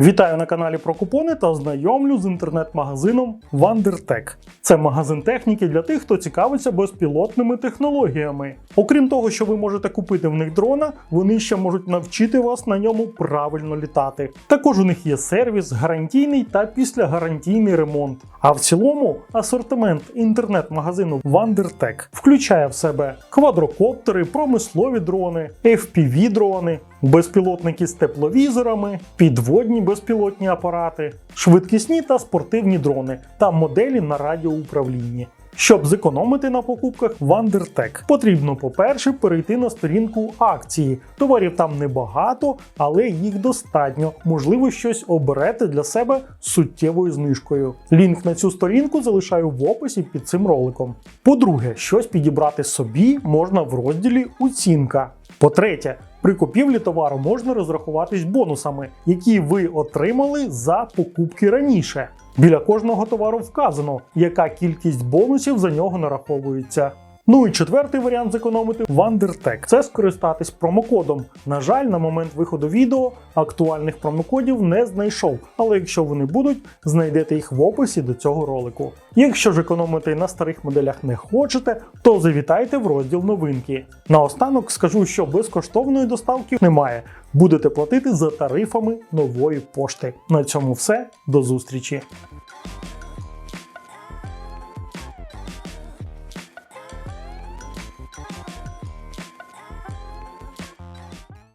Вітаю на каналі про купони та знайомлю з інтернет-магазином WonderTech. Це магазин техніки для тих, хто цікавиться безпілотними технологіями. Окрім того, що ви можете купити в них дрона, вони ще можуть навчити вас на ньому правильно літати. Також у них є сервіс, гарантійний та післягарантійний ремонт. А в цілому асортимент інтернет-магазину WonderTech включає в себе квадрокоптери, промислові дрони, FPV-дрони, безпілотники з тепловізорами, підводні безпілотні апарати, швидкісні та спортивні дрони та моделі на радіоуправлінні. Щоб зекономити на покупках WonderTech, потрібно, по-перше, перейти на сторінку акції. Товарів там небагато, але їх достатньо. Можливо, щось оберете для себе з суттєвою знижкою. Лінк на цю сторінку залишаю в описі під цим роликом. По-друге, щось підібрати собі можна в розділі Оцінка. По-третє, при купівлі товару можна розрахуватись бонусами, які ви отримали за покупки раніше. Біля кожного товару вказано, яка кількість бонусів за нього нараховується. Ну і четвертий варіант зекономити WonderTech – це скористатись промокодом. На жаль, на момент виходу відео актуальних промокодів не знайшов, але якщо вони будуть, знайдете їх в описі до цього ролику. Якщо ж економити на старих моделях не хочете, то завітайте в розділ новинки. Наостанок скажу, що безкоштовної доставки немає. Будете платити за тарифами нової пошти. На цьому все. До зустрічі!